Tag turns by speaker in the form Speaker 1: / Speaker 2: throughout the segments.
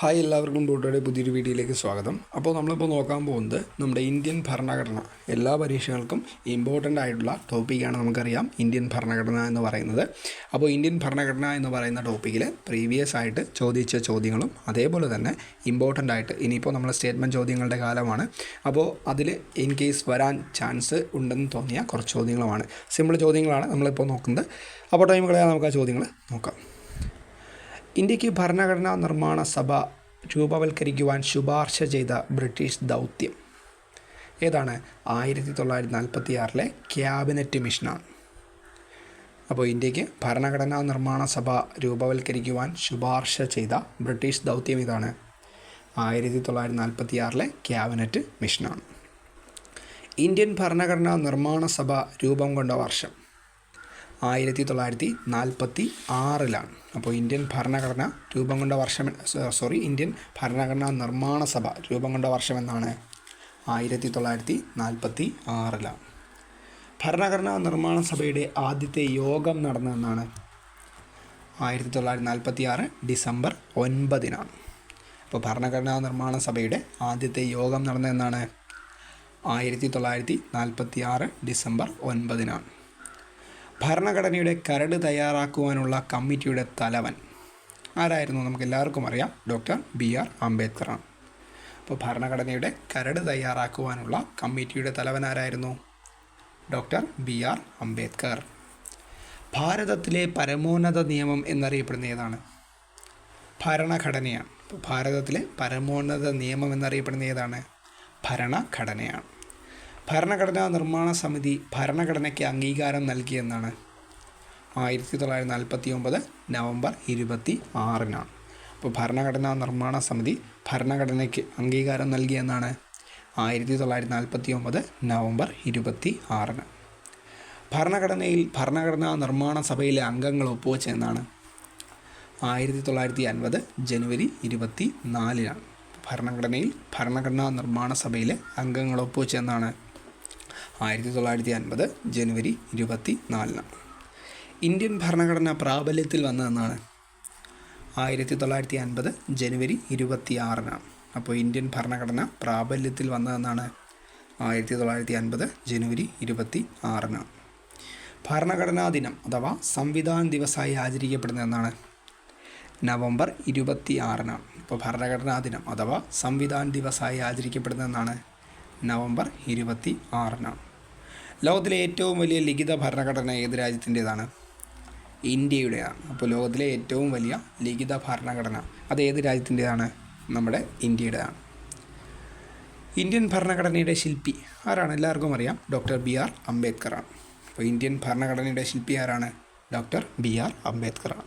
Speaker 1: Hi എല്ലാവർക്കും ബോട്ടോയുടെ പുതിയൊരു വീഡിയോയിലേക്ക് സ്വാഗതം. അപ്പോൾ നമ്മളിപ്പോൾ നോക്കാൻ പോകുന്നത് നമ്മുടെ ഇന്ത്യൻ ഭരണഘടന. എല്ലാ പരീക്ഷകൾക്കും ഇമ്പോർട്ടന്റ് ആയിട്ടുള്ള ടോപ്പിക്കാണ് നമുക്കറിയാം. ഇന്ത്യൻ ഭരണഘടന എന്ന് പറയുന്നത്. അപ്പോൾ ഇന്ത്യൻ ഭരണഘടന എന്ന് പറയുന്ന ടോപ്പിക്കിൽ പ്രീവിയസ് ആയിട്ട് ചോദിച്ച ചോദ്യങ്ങളും അതേപോലെ തന്നെ ഇമ്പോർട്ടന്റ് ആയിട്ട് ഇനിയിപ്പോൾ നമ്മൾ സ്റ്റേറ്റ്മെന്റ് ചോദ്യങ്ങളുടെ കാലമാണ്. അപ്പോൾ അതിൽ ഇൻ കേസ് വരാൻ ചാൻസ് ഉണ്ടെന്ന് തോന്നിയ കുറച്ച് ചോദ്യങ്ങളുമാണ്. സിമ്പിൾ ചോദ്യങ്ങളാണ് നമ്മളിപ്പോൾ നോക്കുന്നത്. അപ്പോൾ ടൈം നമുക്ക് ആ ചോദ്യങ്ങൾ നോക്കാം. ഇന്ത്യയ്ക്ക് ഭരണഘടനാ നിർമ്മാണ സഭ രൂപവൽക്കരിക്കുവാൻ ശുപാർശ ചെയ്ത ബ്രിട്ടീഷ് ദൗത്യം. ഏതാണ്? ആയിരത്തി തൊള്ളായിരത്തി നാൽപ്പത്തി ആറിലെ ക്യാബിനറ്റ് മിഷനാണ്. അപ്പോൾ ഇന്ത്യയ്ക്ക് ഭരണഘടനാ നിർമ്മാണ സഭ രൂപവൽക്കരിക്കുവാൻ ശുപാർശ ചെയ്ത ബ്രിട്ടീഷ് ദൗത്യം ഇതാണ് ആയിരത്തി തൊള്ളായിരത്തി നാൽപ്പത്തി ആറിലെ ക്യാബിനറ്റ് മിഷനാണ്. ഇന്ത്യൻ ഭരണഘടനാ നിർമ്മാണ സഭ രൂപം കൊണ്ട വർഷം. ആയിരത്തി തൊള്ളായിരത്തി നാൽപ്പത്തി ആറിലാണ് അപ്പോൾ ഇന്ത്യൻ ഭരണഘടന രൂപം കൊണ്ട വർഷം സോറി ഇന്ത്യൻ ഭരണഘടനാ നിർമ്മാണ സഭ രൂപം കൊണ്ട വർഷം എന്നാണ്. ആയിരത്തി തൊള്ളായിരത്തി നാൽപ്പത്തി ആറിലാണ് ഭരണഘടനാ നിർമ്മാണ സഭയുടെ ആദ്യത്തെ യോഗം നടന്നതെന്നാണ് ആയിരത്തി തൊള്ളായിരത്തി നാൽപ്പത്തി ആറ് ഡിസംബർ ഒൻപതിനാണ്. അപ്പോൾ ഭരണഘടനാ നിർമ്മാണ സഭയുടെ ആദ്യത്തെ യോഗം നടന്നതെന്നാണ് ആയിരത്തി തൊള്ളായിരത്തി നാൽപ്പത്തി ആറ് ഡിസംബർ ഒൻപതിനാണ്. ഭരണഘടനയുടെ കരട് തയ്യാറാക്കുവാനുള്ള കമ്മിറ്റിയുടെ തലവൻ ആരായിരുന്നു നമുക്ക് എല്ലാവർക്കും അറിയാം. ഡോക്ടർ ബി ആർ അംബേദ്കറാണ്. അപ്പോൾ ഭരണഘടനയുടെ കരട് തയ്യാറാക്കുവാനുള്ള കമ്മിറ്റിയുടെ തലവൻ ആരായിരുന്നു? Doctor B R Ambedkar. ഭാരതത്തിലെ പരമോന്നത നിയമം എന്നറിയപ്പെടുന്ന ഏതാണ്? ഭരണഘടനയാണ്. ഭാരതത്തിലെ പരമോന്നത നിയമം എന്നറിയപ്പെടുന്ന ഏതാണ്? ഭരണഘടനയാണ്. ഭരണഘടനാ നിർമ്മാണ സമിതി ഭരണഘടനയ്ക്ക് അംഗീകാരം നൽകിയെന്നാണ്. ആയിരത്തി തൊള്ളായിരത്തി നാൽപ്പത്തി ഒമ്പത് നവംബർ ഇരുപത്തി ആറിനാണ് അപ്പോൾ ഭരണഘടനാ നിർമ്മാണ സമിതി ഭരണഘടനയ്ക്ക് അംഗീകാരം നൽകിയെന്നാണ്. ആയിരത്തി തൊള്ളായിരത്തി നാൽപ്പത്തി ഒമ്പത് നവംബർ ഇരുപത്തി ആറിന് ഭരണഘടനയിൽ ഭരണഘടനാ നിർമ്മാണ സഭയിലെ അംഗങ്ങൾ ഒപ്പുവെച്ചെന്നാണ് ആയിരത്തി തൊള്ളായിരത്തി അൻപത് ജനുവരി ഇരുപത്തി നാലിനാണ് ഭരണഘടനയിൽ ഭരണഘടനാ നിർമ്മാണ സഭയിലെ അംഗങ്ങൾ ഒപ്പുവെച്ചെന്നാണ് ആയിരത്തി തൊള്ളായിരത്തി അൻപത് ജനുവരി ഇരുപത്തി നാലിനാണ് ഇന്ത്യൻ ഭരണഘടന പ്രാബല്യത്തിൽ വന്നതെന്നാണ്. ആയിരത്തി തൊള്ളായിരത്തി അൻപത് ജനുവരി ഇരുപത്തി ആറിനാണ് അപ്പോൾ ഇന്ത്യൻ ഭരണഘടന പ്രാബല്യത്തിൽ വന്നതെന്നാണ്. ആയിരത്തി തൊള്ളായിരത്തി അൻപത് ജനുവരി ഇരുപത്തി ആറിനാണ് ഭരണഘടനാ ദിനം അഥവാ സംവിധാൻ ദിവസമായി ആചരിക്കപ്പെടുന്നതെന്നാണ്. നവംബർ ഇരുപത്തി ആറിനാണ് ഇപ്പോൾ ഭരണഘടനാ ദിനം അഥവാ സംവിധാൻ ദിവസമായി ആചരിക്കപ്പെടുന്നതെന്നാണ്. നവംബർ ഇരുപത്തി ആറിനാണ് ലോകത്തിലെ ഏറ്റവും വലിയ ലിഖിത ഭരണഘടന ഏത് രാജ്യത്തിന്റേതാണ്? ഇന്ത്യയുടെയാണ്. അപ്പോൾ ലോകത്തിലെ ഏറ്റവും വലിയ ലിഖിത ഭരണഘടന അത് ഏത് രാജ്യത്തിന്റെതാണ്? നമ്മുടെ ഇന്ത്യയുടെയാണ്. ഇന്ത്യൻ ഭരണഘടനയുടെ ശില്പി ആരാണ്? എല്ലാവർക്കും അറിയാം. ഡോക്ടർ ബി ആർ അംബേദ്കറാണ്. അപ്പോൾ ഇന്ത്യൻ ഭരണഘടനയുടെ ശില്പി ആരാണ്? ഡോക്ടർ ബി ആർ അംബേദ്കറാണ്.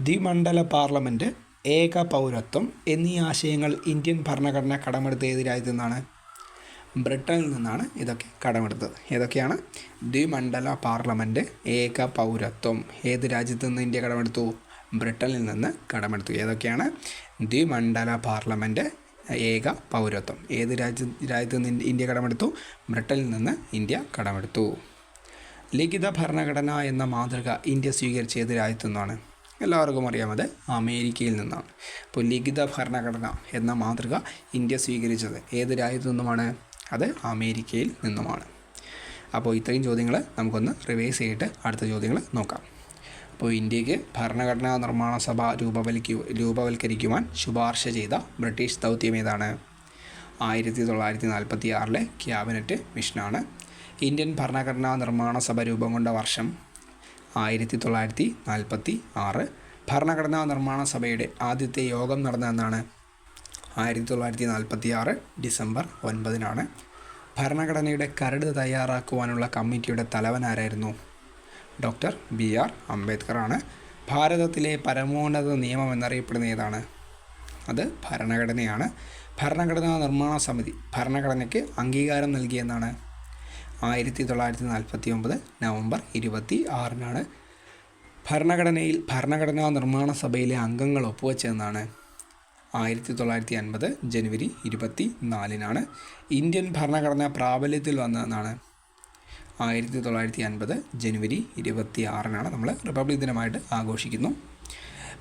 Speaker 1: ദ്വിമണ്ഡല പാർലമെന്റ് ഏക പൗരത്വം എന്നീ ആശയങ്ങൾ ഇന്ത്യൻ ഭരണഘടന കടമെടുത്ത ഏത് രാജ്യത്തു നിന്നാണ് ബ്രിട്ടനിൽ നിന്നാണ് ഇതൊക്കെ കടമെടുത്തത്. ഏതൊക്കെയാണ്? ദ്വിമണ്ഡല പാർലമെന്റ് ഏക പൗരത്വം. ഏത് രാജ്യത്തു നിന്ന് ഇന്ത്യ കടമെടുത്തു? ബ്രിട്ടനിൽ നിന്ന് കടമെടുത്തു. ഏതൊക്കെയാണ്? ദ്വിമണ്ഡല പാർലമെന്റ് ഏക പൗരത്വം. ഏത് രാജ്യ രാജ്യത്ത് നിന്ന് ഇന്ത്യ കടമെടുത്തു? ബ്രിട്ടനിൽ നിന്ന് ഇന്ത്യ കടമെടുത്തു. ലിഖിത ഭരണഘടന എന്ന മാതൃക ഇന്ത്യ സ്വീകരിച്ച ഏത് രാജ്യത്തു നിന്നാണ്? എല്ലാവർക്കും അറിയാം അത് അമേരിക്കയിൽ നിന്നാണ്. അപ്പോൾ ലിഖിത ഭരണഘടന എന്ന മാതൃക ഇന്ത്യ സ്വീകരിച്ചത് ഏത് രാജ്യത്തു നിന്നുമാണ്? അത് അമേരിക്കയിൽ നിന്നുമാണ്. അപ്പോൾ ഇത്രയും ചോദ്യങ്ങൾ നമുക്കൊന്ന് റിവൈസ് ചെയ്തിട്ട് അടുത്ത ചോദ്യങ്ങൾ നോക്കാം. അപ്പോൾ ഇന്ത്യയ്ക്ക് ഭരണഘടനാ നിർമ്മാണ സഭ രൂപവൽക്കു രൂപവൽക്കരിക്കുവാൻ ശുപാർശ ചെയ്ത ബ്രിട്ടീഷ് ദൗത്യം ഏതാണ്? ആയിരത്തി തൊള്ളായിരത്തി നാൽപ്പത്തി ആറിലെ ക്യാബിനറ്റ് മിഷനാണ്. ഇന്ത്യൻ ഭരണഘടനാ നിർമ്മാണ സഭ രൂപം കൊണ്ട വർഷം ആയിരത്തി തൊള്ളായിരത്തി നാൽപ്പത്തി ആറ് ഭരണഘടനാ നിർമ്മാണ സഭയുടെ ആദ്യത്തെ യോഗം നടന്നതെന്നാണ്? ആയിരത്തി തൊള്ളായിരത്തി നാൽപ്പത്തി ആറ് ഡിസംബർ ഒൻപതിനാണ് ഭരണഘടനയുടെ കരട് തയ്യാറാക്കുവാനുള്ള കമ്മിറ്റിയുടെ തലവനാരായിരുന്നു ഡോക്ടർ ബി ആർ അംബേദ്കറാണ്. ഭാരതത്തിലെ പരമോന്നത നിയമം എന്നറിയപ്പെടുന്ന ഏതാണ്? അത് ഭരണഘടനയാണ്. ഭരണഘടനാ നിർമ്മാണ സമിതി ഭരണഘടനയ്ക്ക് അംഗീകാരം നൽകിയെന്നാണ് ആയിരത്തി തൊള്ളായിരത്തി നാൽപ്പത്തി ഒമ്പത് നവംബർ ഇരുപത്തി ആറിനാണ് ഭരണഘടനയിൽ ഭരണഘടനാ നിർമ്മാണ സഭയിലെ അംഗങ്ങൾ ഒപ്പുവെച്ചതെന്നാണ്. ആയിരത്തി തൊള്ളായിരത്തി അൻപത് ജനുവരി ഇരുപത്തി നാലിനാണ് ഇന്ത്യൻ ഭരണഘടന പ്രാബല്യത്തിൽ വന്നതെന്നാണ്. ആയിരത്തി തൊള്ളായിരത്തി അൻപത് ജനുവരി ഇരുപത്തി ആറിനാണ് നമ്മൾ റിപ്പബ്ലിക് ദിനമായിട്ട് ആഘോഷിക്കുന്നു.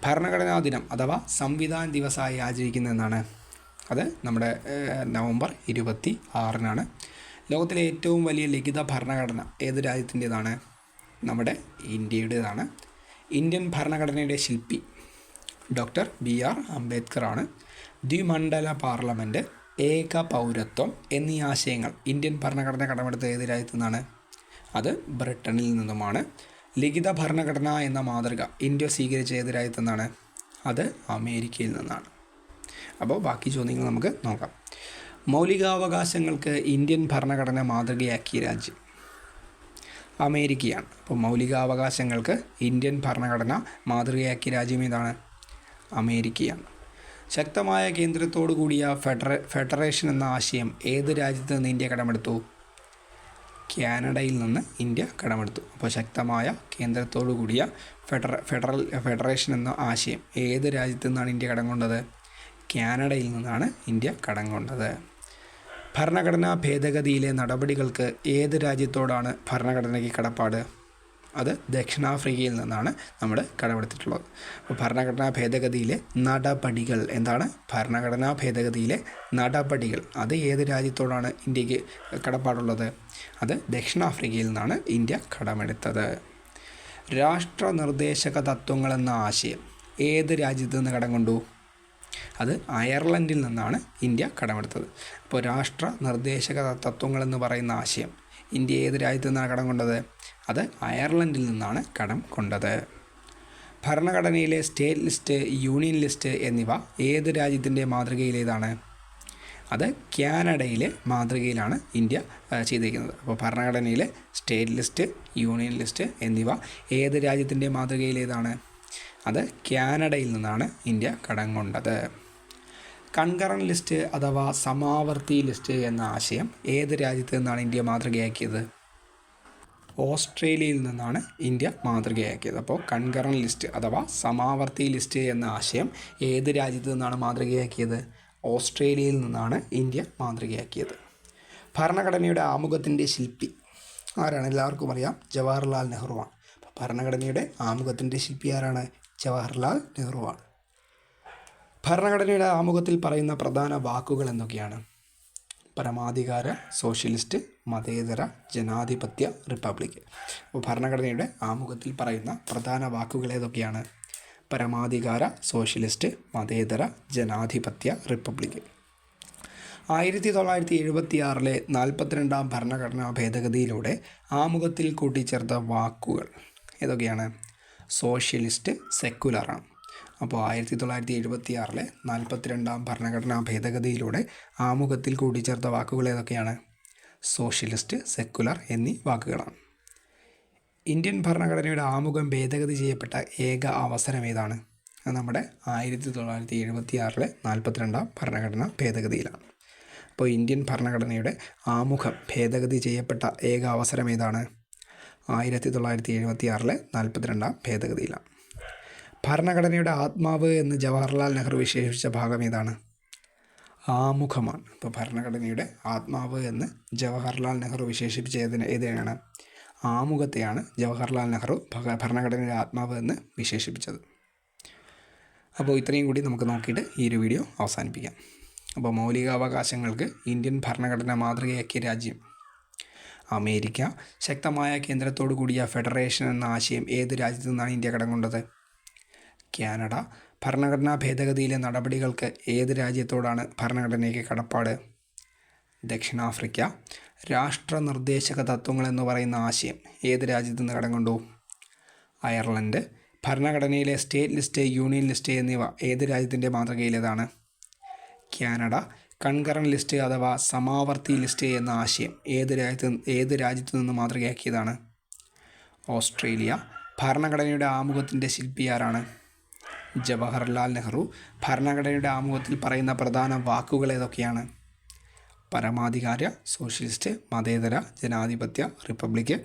Speaker 1: ഭരണഘടനാ ദിനം അഥവാ സംവിധാൻ ദിവസമായി ആചരിക്കുന്നതെന്നാണ്. അത് നമ്മുടെ നവംബർ ഇരുപത്തി ആറിനാണ് ലോകത്തിലെ ഏറ്റവും വലിയ ലിഖിത ഭരണഘടന ഏത് രാജ്യത്തിന്റേതാണ്? നമ്മുടെ ഇന്ത്യയുടേതാണ്. ഇന്ത്യൻ ഭരണഘടനയുടെ ശില്പി ഡോക്ടർ ബി ആർ അംബേദ്കർ ആണ് ദ്വിമണ്ഡല പാർലമെന്റ് ഏക പൗരത്വം എന്നീ ആശയങ്ങൾ ഇന്ത്യൻ ഭരണഘടന കടമെടുത്ത ഏത് രാജ്യത്തു നിന്നാണ്? അത് ബ്രിട്ടനിൽ നിന്നുമാണ്. ലിഖിത ഭരണഘടന എന്ന മാതൃക ഇന്ത്യ സ്വീകരിച്ച ഏത് രാജ്യത്തു നിന്നാണ്? അത് അമേരിക്കയിൽ നിന്നാണ്. അപ്പോൾ ബാക്കി ചോദ്യങ്ങൾ നമുക്ക് നോക്കാം. മൗലികാവകാശങ്ങൾക്ക് ഇന്ത്യൻ ഭരണഘടന മാതൃകയാക്കിയ രാജ്യം അമേരിക്കയാണ്. അപ്പോൾ മൗലികാവകാശങ്ങൾക്ക് ഇന്ത്യൻ ഭരണഘടന മാതൃകയാക്കിയ രാജ്യം ഏതാണ്? അമേരിക്കയാണ്. ശക്തമായ കേന്ദ്രത്തോടു കൂടിയ ഫെഡറ ഫെഡറേഷൻ എന്ന ആശയം ഏത് രാജ്യത്ത് നിന്ന് ഇന്ത്യ കടമെടുത്തു? കാനഡയിൽ നിന്ന് ഇന്ത്യ കടമെടുത്തു. അപ്പോൾ ശക്തമായ കേന്ദ്രത്തോടു കൂടിയ ഫെഡറ ഫെഡറൽ ഫെഡറേഷൻ എന്ന ആശയം ഏത് രാജ്യത്തു നിന്നാണ് ഇന്ത്യ കടം കൊണ്ടത് കാനഡയിൽ നിന്നാണ് ഇന്ത്യ കടം കൊണ്ടത് ഭരണഘടനാ ഭേദഗതിയിലെ നടപടികൾക്ക് ഏത് രാജ്യത്തോടാണ് ഭരണഘടനയ്ക്ക് കടപ്പാട്? അത് ദക്ഷിണാഫ്രിക്കയിൽ നിന്നാണ് നമ്മൾ കടമെടുത്തിട്ടുള്ളത്. അപ്പോൾ ഭരണഘടനാ ഭേദഗതിയിലെ നടപടികൾ എന്താണ്? ഭരണഘടനാ ഭേദഗതിയിലെ നടപടികൾ. അത് ഏത് രാജ്യത്തോടാണ് ഇന്ത്യയ്ക്ക് കടപ്പാടുള്ളത്? അത് ദക്ഷിണാഫ്രിക്കയിൽ നിന്നാണ് ഇന്ത്യ കടമെടുത്തത്. രാഷ്ട്ര നിർദ്ദേശക തത്വങ്ങൾ എന്ന ആശയം ഏത് രാജ്യത്ത് നിന്ന് കടം കൊണ്ടു? അത് അയർലൻഡിൽ നിന്നാണ് ഇന്ത്യ കടമെടുത്തത്. അപ്പോൾ രാഷ്ട്ര നിർദ്ദേശക തത്വങ്ങൾ എന്ന് പറയുന്ന ആശയം ഇന്ത്യ ഏത് രാജ്യത്തു നിന്നാണ് കടം കൊണ്ടത്? അത് അയർലൻഡിൽ നിന്നാണ് കടം കൊണ്ടത്. ഭരണഘടനയിലെ സ്റ്റേറ്റ് ലിസ്റ്റ് യൂണിയൻ ലിസ്റ്റ് എന്നിവ ഏത് രാജ്യത്തിന്റെ മാതൃകയിലേതാണ്? അത് കാനഡയിലെ മാതൃകയിലാണ് ഇന്ത്യ ചെയ്തിരിക്കുന്നത്. അപ്പോൾ ഭരണഘടനയിലെ സ്റ്റേറ്റ് ലിസ്റ്റ് യൂണിയൻ ലിസ്റ്റ് എന്നിവ ഏത് രാജ്യത്തിന്റെ മാതൃകയിലേതാണ്? അത് കാനഡയിൽ നിന്നാണ് ഇന്ത്യ കടം കൊണ്ടത്. കൺകറൻ ലിസ്റ്റ് അഥവാ സമാവർത്തി ലിസ്റ്റ് എന്ന ആശയം ഏത് രാജ്യത്ത് നിന്നാണ് ഇന്ത്യ മാതൃകയാക്കിയത്? ഓസ്ട്രേലിയയിൽ നിന്നാണ് ഇന്ത്യ മാതൃകയാക്കിയത്. അപ്പോൾ കൺകറൻ ലിസ്റ്റ് അഥവാ സമാവർത്തി ലിസ്റ്റ് എന്ന ആശയം ഏത് രാജ്യത്ത് നിന്നാണ് മാതൃകയാക്കിയത്? ഓസ്ട്രേലിയയിൽ നിന്നാണ് ഇന്ത്യ മാതൃകയാക്കിയത്. ഭരണഘടനയുടെ ആമുഖത്തിന്റെ ശില്പി ആരാണ്? എല്ലാവർക്കും അറിയാം ജവഹർലാൽ നെഹ്റുവാണ്. ഭരണഘടനയുടെ ആമുഖത്തിന്റെ ശില്പി ആരാണ്? ജവഹർലാൽ നെഹ്റുവാണ്. ഭരണഘടനയുടെ ആമുഖത്തിൽ പറയുന്ന പ്രധാന വാക്കുകൾ എന്തൊക്കെയാണ്? പരമാധികാര സോഷ്യലിസ്റ്റ് മതേതര ജനാധിപത്യ റിപ്പബ്ലിക്. അപ്പോൾ ഭരണഘടനയുടെ ആമുഖത്തിൽ പറയുന്ന പ്രധാന വാക്കുകൾ ഏതൊക്കെയാണ്? പരമാധികാര സോഷ്യലിസ്റ്റ് മതേതര ജനാധിപത്യ റിപ്പബ്ലിക്. ആയിരത്തി തൊള്ളായിരത്തി എഴുപത്തി ആറിലെ നാൽപ്പത്തിരണ്ടാം ഭരണഘടനാ ഭേദഗതിയിലൂടെ ആമുഖത്തിൽ കൂട്ടിച്ചേർത്ത വാക്കുകൾ ഏതൊക്കെയാണ്? സോഷ്യലിസ്റ്റ് സെക്കുലറാണ് അപ്പോൾ ആയിരത്തി തൊള്ളായിരത്തി എഴുപത്തി ആറിലെ നാൽപ്പത്തിരണ്ടാം ഭരണഘടനാ ഭേദഗതിയിലൂടെ ആമുഖത്തിൽ കൂട്ടിച്ചേർത്ത വാക്കുകൾ ഏതൊക്കെയാണ്? സോഷ്യലിസ്റ്റ് സെക്കുലർ എന്നീ വാക്കുകളാണ്. ഇന്ത്യൻ ഭരണഘടനയുടെ ആമുഖം ഭേദഗതി ചെയ്യപ്പെട്ട ഏക അവസരം ഏതാണ്? നമ്മുടെ ആയിരത്തി തൊള്ളായിരത്തി എഴുപത്തി ആറിലെ നാൽപ്പത്തിരണ്ടാം ഭരണഘടനാ ഭേദഗതിയിലാണ്. അപ്പോൾ ഇന്ത്യൻ ഭരണഘടനയുടെ ആമുഖം ഭേദഗതി ചെയ്യപ്പെട്ട ഏക അവസരം ഏതാണ്? ആയിരത്തി തൊള്ളായിരത്തി എഴുപത്തി ആറിലെ നാൽപ്പത്തിരണ്ടാം ഭേദഗതിയിലാണ്. ഭരണഘടനയുടെ ആത്മാവ് എന്ന് ജവഹർലാൽ നെഹ്റു വിശേഷിപ്പിച്ച ഭാഗം ഏതാണ്? ആമുഖമാണ്. അപ്പോൾ ഭരണഘടനയുടെ ആത്മാവ് എന്ന് ജവഹർലാൽ നെഹ്റു വിശേഷിപ്പിച്ച ഏതിന് ഏതിനാണ് ആമുഖത്തെയാണ് ജവഹർലാൽ നെഹ്റു ഭരണഘടനയുടെ ആത്മാവ് എന്ന് വിശേഷിപ്പിച്ചത്. അപ്പോൾ ഇത്രയും കൂടി നമുക്ക് നോക്കിയിട്ട് ഈ ഒരു വീഡിയോ അവസാനിപ്പിക്കാം. അപ്പോൾ മൗലികാവകാശങ്ങൾക്ക് ഇന്ത്യൻ ഭരണഘടന മാതൃകയാക്കിയ രാജ്യം അമേരിക്ക. ശക്തമായ കേന്ദ്രത്തോടു കൂടിയ ഫെഡറേഷൻ എന്ന ആശയം ഏത് രാജ്യത്തു നിന്നാണ് ഇന്ത്യ കടം കൊണ്ടത് കാനഡ. ഭരണഘടനാ ഭേദഗതിയിലെ നടപടികൾക്ക് ഏത് രാജ്യത്തോടാണ് ഭരണഘടനയ്ക്ക് കടപ്പാട്? ദക്ഷിണാഫ്രിക്ക. രാഷ്ട്ര നിർദ്ദേശക തത്വങ്ങൾ എന്ന് പറയുന്ന ആശയം ഏത് രാജ്യത്ത് നിന്ന് കടം കൊണ്ടു? അയർലൻഡ്. ഭരണഘടനയിലെ സ്റ്റേറ്റ് ലിസ്റ്റ് യൂണിയൻ ലിസ്റ്റ് എന്നിവ ഏത് രാജ്യത്തിന്റെ മാതൃകയിലേതാണ്? കാനഡ. കൺകറൻ ലിസ്റ്റ് അഥവാ സമാവർത്തി ലിസ്റ്റ് എന്ന ആശയം ഏത് രാജ്യത്ത് ഏത് രാജ്യത്തു നിന്ന് മാതൃകയാക്കിയതാണ്? ഓസ്ട്രേലിയ. ഭരണഘടനയുടെ ആമുഖത്തിന്റെ ശില്പി ആരാണ് ജവഹർലാൽ നെഹ്റു ഭരണഘടനയുടെ ആമുഖത്തിൽ പറയുന്ന പ്രധാന വാക്കുകൾ ഏതൊക്കെയാണ്? പരമാധികാര സോഷ്യലിസ്റ്റ് മതേതര ജനാധിപത്യ റിപ്പബ്ലിക്.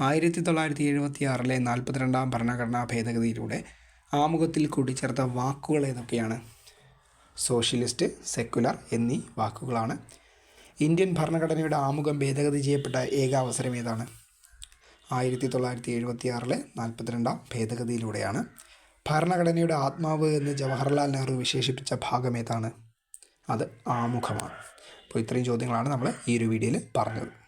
Speaker 1: ആയിരത്തി തൊള്ളായിരത്തി എഴുപത്തി ആറിലെ നാൽപ്പത്തിരണ്ടാം ഭരണഘടനാ ഭേദഗതിയിലൂടെ ആമുഖത്തിൽ കൂട്ടിച്ചേർത്ത വാക്കുകൾ ഏതൊക്കെയാണ്? സോഷ്യലിസ്റ്റ് സെക്കുലർ എന്നീ വാക്കുകളാണ്. ഇന്ത്യൻ ഭരണഘടനയുടെ ആമുഖം ഭേദഗതി ചെയ്യപ്പെട്ട ഏക അവസരം ഏതാണ്? ആയിരത്തി തൊള്ളായിരത്തി എഴുപത്തി ആറിലെ നാൽപ്പത്തിരണ്ടാം ഭേദഗതിയിലൂടെയാണ്. ഭരണഘടനയുടെ ആത്മാവ് എന്ന് ജവഹർലാൽ നെഹ്റു വിശേഷിപ്പിച്ച ഭാഗം ഏതാണ്? അത് ആമുഖമാണ്. അപ്പോൾ ഇത്രയും ചോദ്യങ്ങളാണ് നമ്മൾ ഈ ഒരു വീഡിയോയിൽ പറഞ്ഞത്.